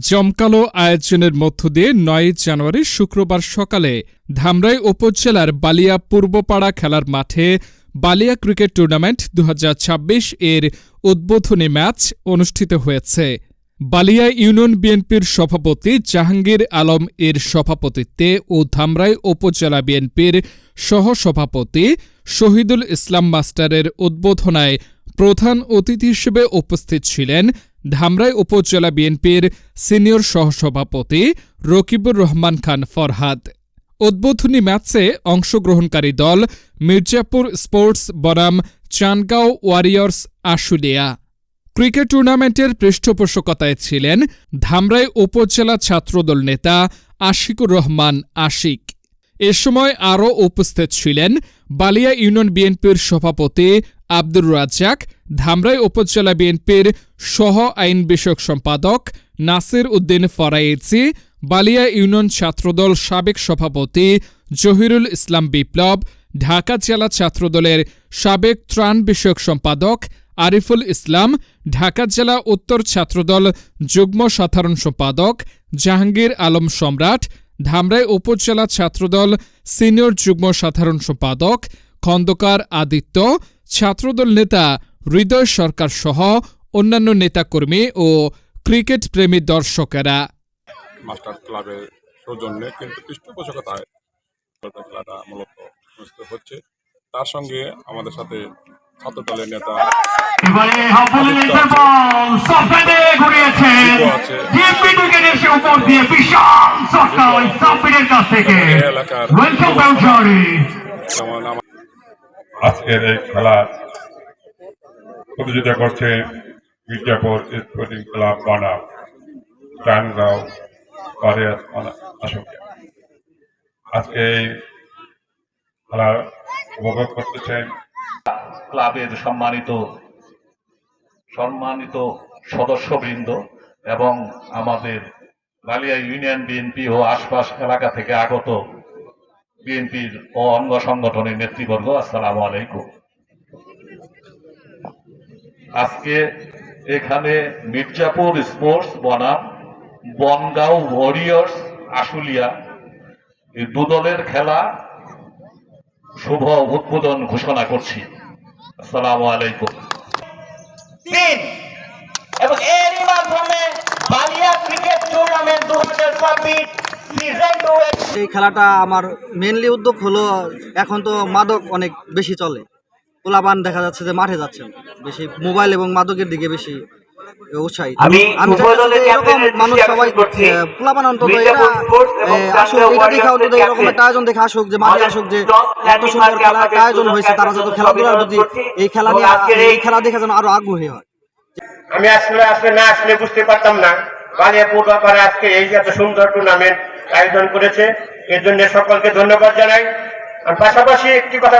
জমকালো আয়োজনের মধ্য দিয়ে নয় জানুয়ারি শুক্রবার সকালে ধামরাই উপজেলার বালিয়া পূর্বপাড়া খেলার মাঠে বালিয়া ক্রিকেট টুর্নামেন্ট দু হাজার ছাব্বিশ এর উদ্বোধনী ম্যাচ অনুষ্ঠিত হয়েছে। বালিয়া ইউনিয়ন বিএনপির সভাপতি জাহাঙ্গীর আলম এর সভাপতিত্বে ও ধামরাই উপজেলা বিএনপির সহসভাপতি শহীদুল ইসলাম মাস্টারের উদ্বোধনায় প্রধান অতিথি হিসেবে উপস্থিত ছিলেন ধামরাই উপজেলা বিএনপির সিনিয়র সহসভাপতি রকিবুর রহমান খান ফরহাদ। উদ্বোধনী ম্যাচে অংশগ্রহণকারী দল মির্জাপুর স্পোর্টস বনাম চানগাঁও ওয়ারিয়র্স আশুলিয়া। ক্রিকেট টুর্নামেন্টের পৃষ্ঠপোষকতায় ছিলেন ধামরাই উপজেলা ছাত্রদল নেতা আশিকুর রহমান আশিক। এ সময় আরও উপস্থিত ছিলেন বালিয়া ইউনিয়ন বিএনপির সভাপতি আব্দুর রাজ্জাক, ধামরাই উপজেলা বিএনপির সহ আইন বিষয়ক সম্পাদক নাসির উদ্দিন ফরাইজি, বালিয়া ইউনিয়ন ছাত্রদল সাবেক সভাপতি জহিরুল ইসলাম বিপ্লব, ঢাকা জেলা ছাত্রদলের সাবেক ত্রাণ বিষয়ক সম্পাদক আরিফুল ইসলাম, ঢাকা জেলা উত্তর ছাত্রদল যুগ্ম সাধারণ সম্পাদক জাহাঙ্গীর আলম সম্রাট, ধামরাই উপজেলা ছাত্রদল সিনিয়র যুগ্ম সাধারণ সম্পাদক খন্দকার আদিত্য ছাত্রদল নেতা হৃদয় সরকার সহ অন্যান্য নেতাকর্মী ও ক্রিকেট প্রেমী দর্শকেরা। মাস্টার ক্লাবের সৌজন্যে কিন্তু পৃষ্ঠপোষকতায় খেলাটা মূলত অনুষ্ঠিত হচ্ছে। তার সঙ্গে আমাদের সাথে ছাত্র দলের নেতা এলাকার আজকের এই খেলা প্রতিযোগিতা করছে মির্জাপুর স্পোর্টিং ক্লাব বানা। টানগাঁও পারিয়াত আশোকে আজকে এই খেলা উপভোগ করতেছেন। ক্লাবের সম্মানিত সম্মানিত সদস্যবৃন্দ এবং আমাদের বালিয়া ইউনিয়ন বিএনপি ও আশপাশ এলাকা থেকে আগত বিএনপির ও অঙ্গ সংগঠনের নেতৃবর্গ, আসসালামু আলাইকুম। আজকে এখানে মির্জাপুর স্পোর্টস বনাম, বনগাঁও ওয়ারিয়র্স আশুলিয়া, এই দু দলের খেলা শুভ উদ্বোধন ঘোষণা করছি। আসসালামু আলাইকুম। এবং এরই মাধ্যমে বালিয়া ক্রিকেট টুর্নামেন্ট দু হাজার ছাব্বিশ এই খেলাটা আমার মেনলি উদ্যোগ হলো এখন তো মাদক অনেক বেশি চলে। পোলাপান দেখা যাচ্ছে যে মাঠে যাচ্ছে বেশি মোবাইল এবং মাদকের দিকে বেশি উৎসাহিত আমি আমি উভয় চাচ্ছি যে দলের এরকম মানুষ সবাই আকর্ষণ করছি। আহ, পোলাপান অন্তত এরা স্পোর্টস এবং আহ, আসুক এটা দেখা অন্তত এরকম একটা আয়োজন দেখে আসুক যে মাঠে আসুক যে এত সুন্দর খেলার আয়োজন হয়েছে তারা যত খেলাধুলার প্রতি এই খেলা নিয়ে এই এই- খেলা দেখে যেন আরও আগ্রহী হয়। আমি আসলে আসলে না আসলে বুঝতে পারতাম না। আজকে এই যে এত সুন্দর টুর্নামেন্ট আয়োজন করেছে। এর জন্য সকলকে ধন্যবাদ জানাই। আর পাশাপাশি একটি কথা